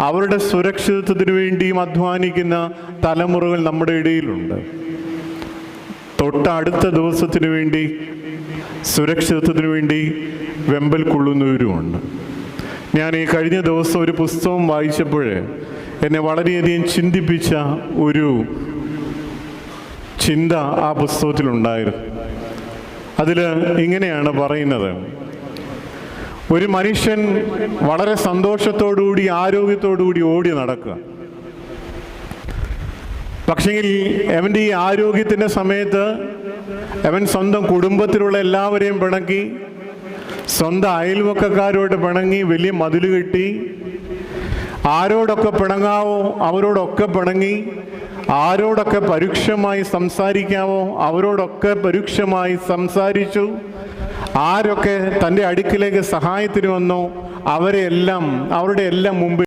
അവരുടെ സുരക്ഷിതത്വത്തിന് വേണ്ടിയും അധ്വാനിക്കുന്ന തലമുറകൾ നമ്മുടെ ഇടയിലുണ്ട്. തൊട്ടടുത്ത ദിവസത്തിന് വേണ്ടി സുരക്ഷിതത്വത്തിന് വേണ്ടി വെമ്പൽ കൊള്ളുന്നവരുമുണ്ട്. ഞാൻ ഈ കഴിഞ്ഞ ദിവസം ഒരു പുസ്തകം വായിച്ചപ്പോൾ എന്നെ വളരെയധികം ചിന്തിപ്പിച്ച ഒരു ചിന്ത ആ പുസ്തകത്തിലുണ്ടായിരുന്നു. അതിൽ ഇങ്ങനെയാണ് പറയുന്നത്. ഒരു മനുഷ്യൻ വളരെ സന്തോഷത്തോടുകൂടി ആരോഗ്യത്തോടുകൂടി ഓടി നടക്കുക. പക്ഷെങ്കിൽ അവന്റെ ഈ ആരോഗ്യത്തിന്റെ സമയത്ത് അവൻ സ്വന്തം കുടുംബത്തിലുള്ള എല്ലാവരെയും പിണക്കി സ്വന്തം അയൽവക്കക്കാരോട് പിണങ്ങി വലിയ മതിൽ കെട്ടി ആരോടൊക്കെ പിണങ്ങാവോ അവരോടൊക്കെ പിണങ്ങി ആരോടൊക്കെ പരുക്ഷമായി സംസാരിക്കാവോ അവരോടൊക്കെ പരുക്ഷമായി സംസാരിച്ചു ആരൊക്കെ തന്റെ അടുക്കിലേക്ക് സഹായത്തിന് വന്നോ അവരെ എല്ലാം അവരുടെ എല്ലാം മുമ്പിൽ